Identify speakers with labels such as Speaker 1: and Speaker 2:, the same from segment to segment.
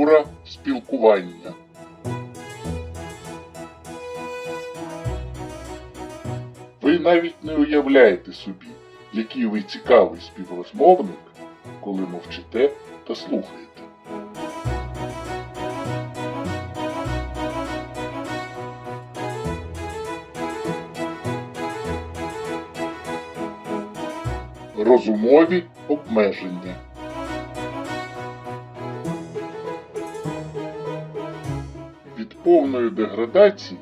Speaker 1: культура спілкування. Ви навіть не уявляєте собі, який ви цікавий співрозмовник, коли мовчите та слухаєте. Розумові обмеження. Від повної деградації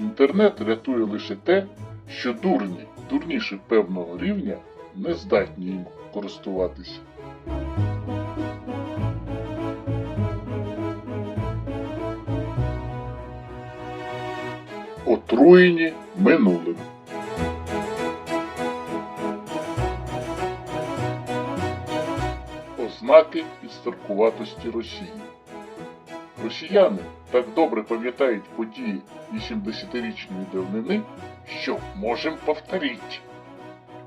Speaker 1: інтернет рятує лише те, що дурні, дурніші певного рівня, не здатні їм користуватися. Отруєні минулим. Ознаки підстаркуватості Росії. Росіяни так добре пам'ятають події 80-річної давнини, що можем повторити.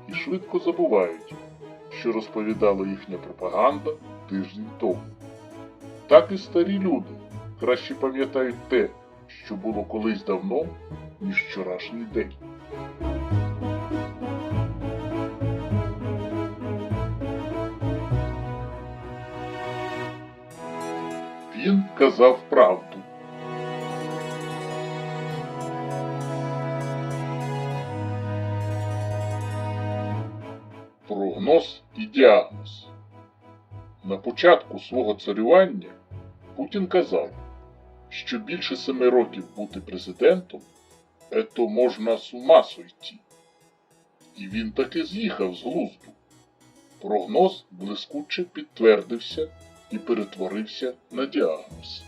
Speaker 1: І швидко забувають, що розповідала їхня пропаганда тиждень тому. Так і старі люди краще пам'ятають те, що було колись давно, ніж вчорашній день. Він казав правду. Прогноз і діагноз. На початку свого царювання Путін казав, що більше семи років бути президентом ето можна з ума сойти. І він таки з'їхав з глузду. Прогноз блискуче підтвердився і перетворився на діагноз.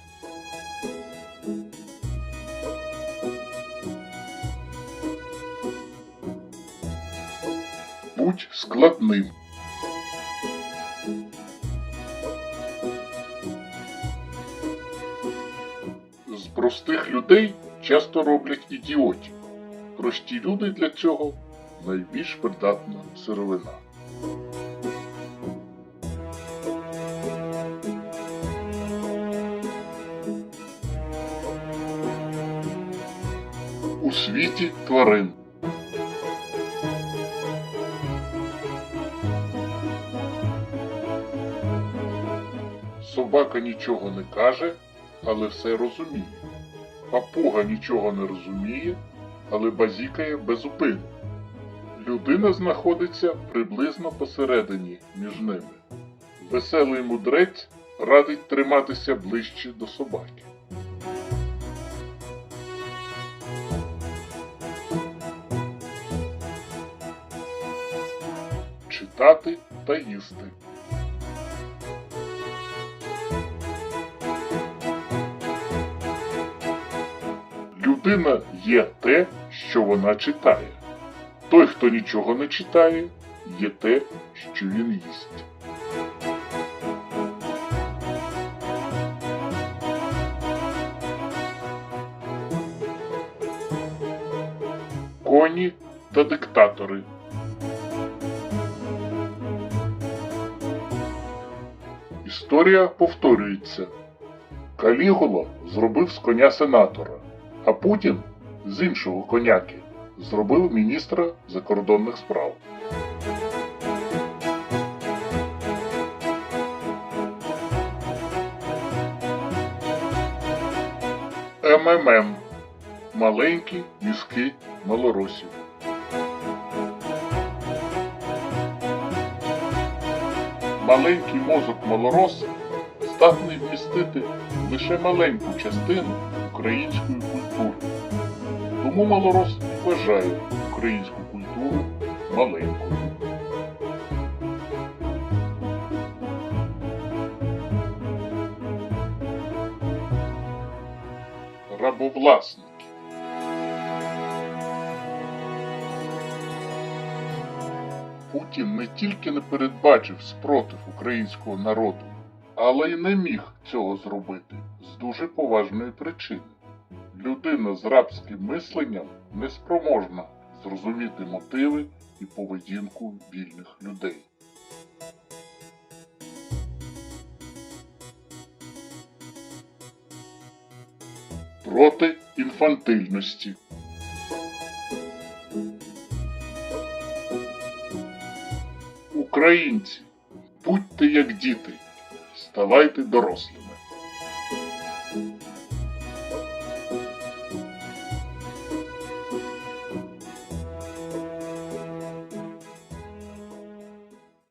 Speaker 1: Будь складним. З простих людей часто роблять ідіотів. Прості люди для цього найбільш придатна сировина. Світі тварин. Собака нічого не каже, але все розуміє. Папуга нічого не розуміє, але базікає безупину. Людина знаходиться приблизно посередині між ними. Веселий мудрець радить триматися ближче до собаки. Читати та їсти. Людина є те, що вона читає. Той, хто нічого не читає, є те, що він їсть. Коні та диктатори. Історія повторюється. Калігула зробив з коня сенатора, а Путін з іншого коняки зробив міністра закордонних справ. МММ. Маленькі мізки малоросів. Маленький мозок малороса здатний вмістити лише маленьку частину української культури. Тому малорос вважає українську культуру маленькою. Рабовласники. Путін не тільки не передбачив спротив українського народу, але й не міг цього зробити з дуже поважної причини. Людина з рабським мисленням не спроможна зрозуміти мотиви і поведінку вільних людей. проти інфантильності. Українці, будьте як діти, ставайте дорослими.